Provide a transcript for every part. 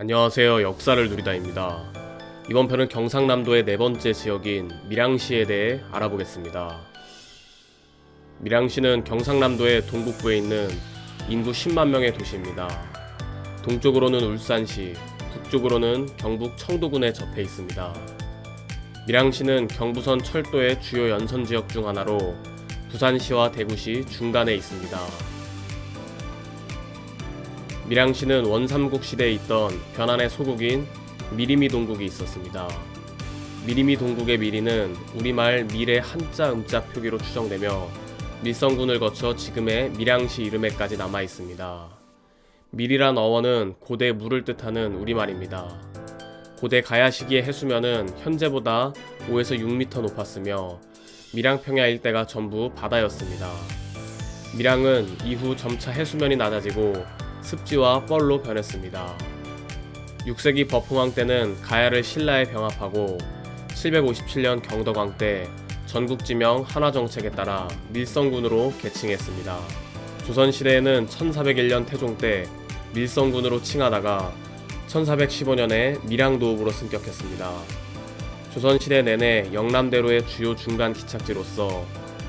안녕하세요. 역사를 누리다입니다. 이번 편은 경상남도의 네 번째 지역인 밀양시에 대해 알아보겠습니다. 밀양시는 경상남도의 동북부에 있는 인구 10만 명의 도시입니다. 동쪽으로는 울산시, 북쪽으로는 경북 청도군에 접해 있습니다. 밀양시는 경부선 철도의 주요 연선 지역 중 하나로 부산시와 대구시 중간에 있습니다. 밀양시는 원삼국 시대에 있던 변환의 소국인 미리미 동국이 있었습니다. 미리미 동국의 미리는 우리말 밀의 한자 음자 표기로 추정되며 밀성군을 거쳐 지금의 밀양시 이름에까지 남아 있습니다. 밀이란 어원은 고대 물을 뜻하는 우리말입니다. 고대 가야 시기의 해수면은 현재보다 5에서 6m 높았으며 밀양평야 일대가 전부 바다였습니다. 밀양은 이후 점차 해수면이 낮아지고 습지와 뻘로 변했습니다. 6세기 버풍왕 때는 가야를 신라에 병합하고 757년 경덕왕 때 전국지명 한화정책에 따라 밀성군으로 개칭했습니다. 조선시대에는 1401년 태종 때 밀성군으로 칭하다가 1415년에 밀양도읍으로 승격했습니다. 조선시대 내내 영남대로의 주요 중간 기착지로서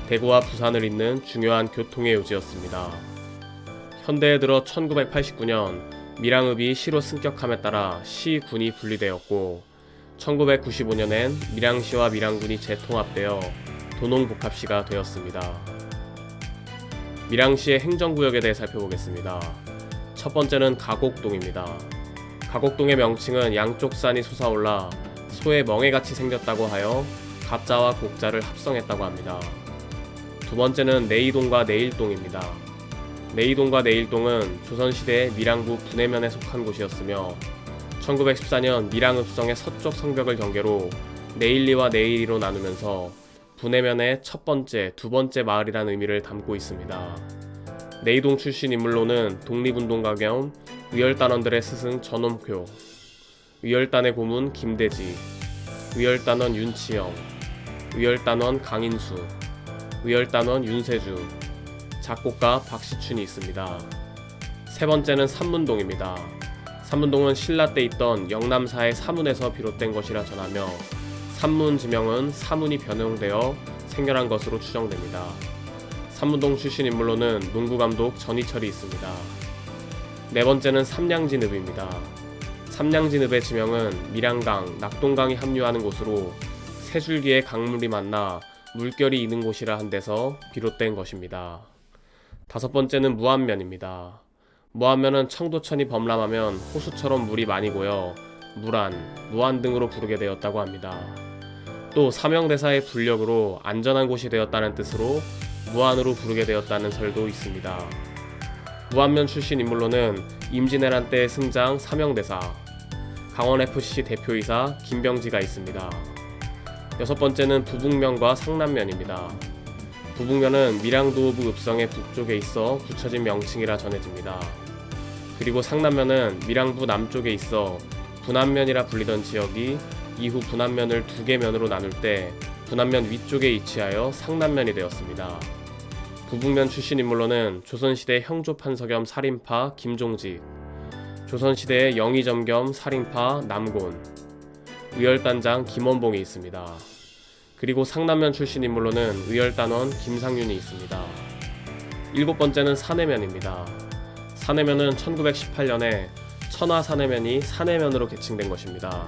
대구와 부산을 잇는 중요한 교통의 요지였습니다. 현대에 들어 1989년 밀양읍이 시로 승격함에 따라 시, 군이 분리되었고 1995년엔 밀양시와 밀양군이 재통합되어 도농복합시가 되었습니다. 밀양시의 행정구역에 대해 살펴보겠습니다. 첫 번째는 가곡동입니다. 가곡동의 명칭은 양쪽 산이 솟아올라 소의 멍에같이 생겼다고 하여 가짜와 곡자를 합성했다고 합니다. 두 번째는 내이동과 내일동입니다. 내이동과 내일동은 조선시대 밀양부 분해면에 속한 곳이었으며 1914년 밀양읍성의 서쪽 성벽을 경계로 내일리와 내일리로 나누면서 분해면의 첫 번째, 두 번째 마을이라는 의미를 담고 있습니다. 내이동 출신 인물로는 독립운동가 겸 위열단원들의 스승 전엄표, 위열단의 고문 김대지, 위열단원 윤치영, 위열단원 강인수, 위열단원 윤세주, 작곡가 박시춘이 있습니다. 세 번째는 삼문동입니다. 삼문동은 신라 때 있던 영남사의 사문에서 비롯된 것이라 전하며 삼문 지명은 사문이 변형되어 생겨난 것으로 추정됩니다. 삼문동 출신 인물로는 농구 감독 전희철이 있습니다. 네 번째는 삼량진읍입니다. 삼량진읍의 지명은 밀양강, 낙동강이 합류하는 곳으로 세 줄기의 강물이 만나 물결이 있는 곳이라 한 데서 비롯된 것입니다. 다섯 번째는 무안면입니다. 무안면은 청도천이 범람하면 호수처럼 물이 많이 고여 무안, 무안 등으로 부르게 되었다고 합니다. 또 사명대사의 불력으로 안전한 곳이 되었다는 뜻으로 무안으로 부르게 되었다는 설도 있습니다. 무안면 출신 인물로는 임진왜란 때 승장 사명대사, 강원FC 대표이사 김병지가 있습니다. 여섯 번째는 부북면과 상남면입니다. 부북면은 밀양도읍 읍성의 북쪽에 있어 붙여진 명칭이라 전해집니다. 그리고 상남면은 밀양부 남쪽에 있어 분안면이라 불리던 지역이 이후 분안면을 두 개 면으로 나눌 때 분안면 위쪽에 위치하여 상남면이 되었습니다. 부북면 출신 인물로는 조선시대 형조판서 겸 살인파 김종직, 조선시대의 영의점 겸 살인파 남곤, 의열단장 김원봉이 있습니다. 그리고 상남면 출신 인물로는 의열단원 김상윤이 있습니다. 일곱 번째는 사내면입니다. 사내면은 1918년에 천하 사내면이 사내면으로 개칭된 것입니다.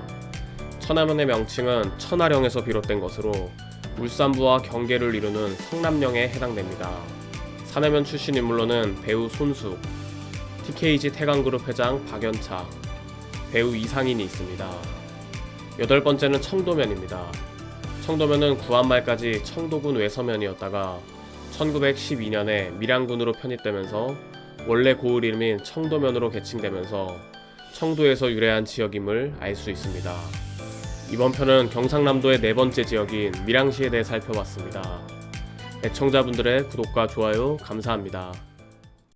천하면의 명칭은 천하령에서 비롯된 것으로 울산부와 경계를 이루는 성남령에 해당됩니다. 사내면 출신 인물로는 배우 손숙, TKG 태강그룹 회장 박연차, 배우 이상인이 있습니다. 여덟 번째는 청도면입니다. 청도면은 구한 말까지 청도군 외서면이었다가 1912년에 밀양군으로 편입되면서 원래 고을 이름인 청도면으로 개칭되면서 청도에서 유래한 지역임을 알 수 있습니다. 이번 편은 경상남도의 네 번째 지역인 밀양시에 대해 살펴봤습니다. 애청자분들의 구독과 좋아요 감사합니다.